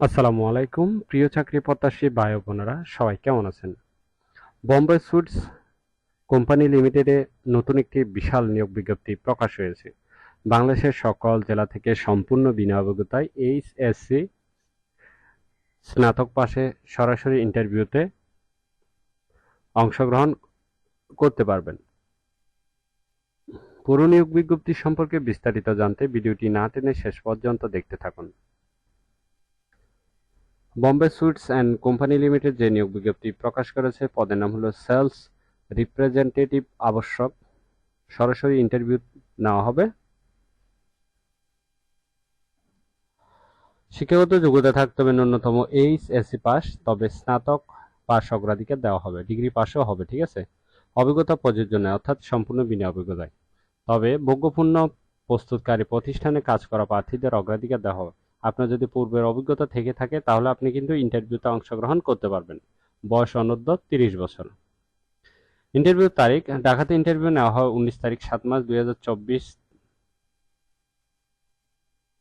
আসসালামু আলাইকুম। প্রিয় চাকরি প্রত্যাশী ভাই বোনেরা, সবাই কেমন আছেন? বোম্বে সুইটস কোম্পানি লিমিটেডে নতুন একটি বিশাল নিয়োগ বিজ্ঞপ্তি প্রকাশ হয়েছে। বাংলাদেশের সকল জেলা থেকে সম্পূর্ণ বিনা অভিজ্ঞতায় এইচএসসি স্নাতক পাশে সরাসরি ইন্টারভিউতে অংশগ্রহণ করতে পারবেন। পুরো নিয়োগ বিজ্ঞপ্তি সম্পর্কে বিস্তারিত জানতে ভিডিওটি না টেনে শেষ পর্যন্ত দেখতে থাকুন। Bombay sweets and company limited যে নিয়োগ বিজ্ঞপ্তি প্রকাশ করেছে, পদের নাম হলো সেলস রিপ্রেজেন্টেটিভ আবশ্যক। সরাসরি ইন্টারভিউ নেওয়া হবে। শিক্ষাগত যোগ্যতা থাকতে হবে ন্যূনতম এইচ এসসি পাস, তবে স্নাতক পাস অগ্রাধিকার দেওয়া হবে। ডিগ্রি পাসও হবে, ঠিক আছে? অভিজ্ঞতা প্রযোজ্য নয়, অর্থাৎ সম্পূর্ণ বিনা অভিজ্ঞতায়। তবে ভোগ্যপূর্ণ প্রস্তুতকারী প্রতিষ্ঠানে কাজ করা প্রার্থীদের অগ্রাধিকার দেওয়া হবে। আপনার যদি পূর্বের অভিজ্ঞতা থেকে থাকে, তাহলে আপনি কিন্তু ইন্টারভিউতে অংশগ্রহণ করতে পারবেন। বয়স অনূর্ধ্ব তিরিশ বছর। ইন্টারভিউ তারিখ, ঢাকাতে ইন্টারভিউ নেওয়া হয় উনিশ তারিখ সাত মাস দুই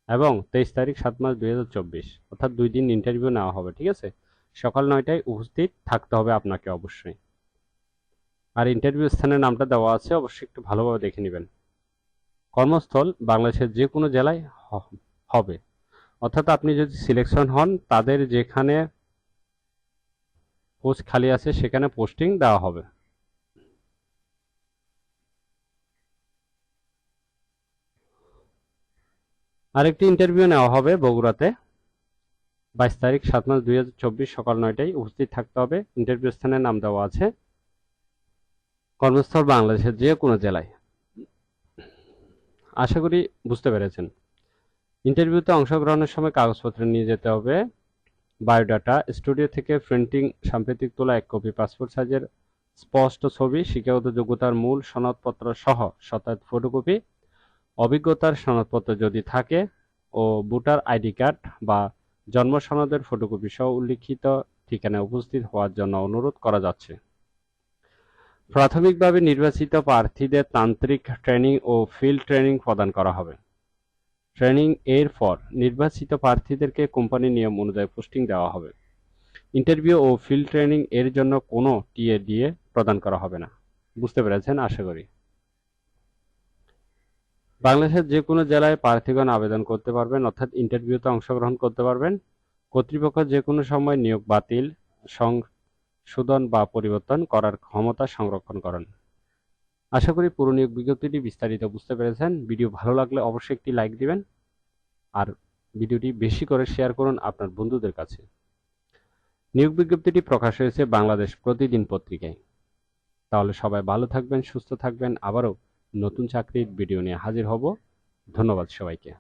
এবং তেইশ তারিখ সাত মাস দু হাজার চব্বিশ। অর্থাৎ দুই দিন ইন্টারভিউ নেওয়া হবে, ঠিক আছে? সকাল নয়টায় উপস্থিত থাকতে হবে আপনাকে অবশ্যই। আর ইন্টারভিউ স্থানের নামটা দেওয়া আছে, অবশ্যই একটু ভালোভাবে দেখে নেবেন। কর্মস্থল বাংলাদেশের যে কোনো জেলায় হবে। অর্থাৎ আপনি যদি সিলেকশন হন, তাদের যেখানে পোস্ট খালি আছে, সেখানে পোস্টিং দেওয়া হবে। আরেকটি ইন্টারভিউ নেওয়া হবে বগুড়াতে। বাইশ তারিখ, সাত মাস, দুই হাজার চব্বিশ সকাল নয়টায় উপস্থিত থাকতে হবে। ইন্টারভিউ স্থানের নাম দেওয়া আছে। কর্মস্থল বাংলাদেশের যে কোনো জেলায়। আশা করি বুঝতে পেরেছেন। ইন্টারভিউতে অংশগ্রহণের সময় কাগজপত্র নিয়ে যেতে হবে। বায়োডাটা, স্টুডিও থেকে প্রিন্টিং, সাম্প্রতিক তোলা এক কপি, পাসপোর্ট সাইজের স্পষ্ট ছবি, শিক্ষাগত যোগ্যতার মূল সনদপত্র সহ শতায়ত ফটোকপি, অভিজ্ঞতার সনদপত্র যদি থাকে ও ভোটার আইডি কার্ড বা জন্ম সনদের ফটোকপি সহ উল্লিখিত ঠিকানায় উপস্থিত হওয়ার জন্য অনুরোধ করা যাচ্ছে। প্রাথমিকভাবে নির্বাচিত প্রার্থীদের তান্ত্রিক ট্রেনিং ও ফিল্ড ট্রেনিং প্রদান করা হবে। ট্রেনিং এর পর নির্বাচিত প্রার্থীদেরকে কোম্পানির নিয়ম অনুযায়ী পোস্টিং দেওয়া হবে। ইন্টারভিউ ও ফিল্ড ট্রেনিং এর জন্য কোনো টিএ ডিএ প্রদান করা হবে না। বুঝতে পেরেছেন? আশা করি। বাংলাদেশের যে কোনো জেলায় প্রার্থীগণ আবেদন করতে পারবেন, অর্থাৎ ইন্টারভিউতে অংশগ্রহণ করতে পারবেন। কর্তৃপক্ষ যে কোনো সময় নিয়োগ বাতিল, সংশোধন বা পরিবর্তন করার ক্ষমতা সংরক্ষণ করেন। আশা করি পুরো নিয়োগ বিজ্ঞপ্তিটি বিস্তারিত বুঝতে পেরেছেন। ভিডিও ভালো লাগলে অবশ্যই একটি লাইক দিবেন আর ভিডিওটি বেশি করে শেয়ার করুন আপনার বন্ধুদের কাছে। নিয়োগ বিজ্ঞপ্তিটি প্রকাশ হয়েছে বাংলাদেশ প্রতিদিন পত্রিকায়। তাহলে সবাই ভালো থাকবেন, সুস্থ থাকবেন। আবারও নতুন চাকরির ভিডিও নিয়ে হাজির হব। ধন্যবাদ সবাইকে।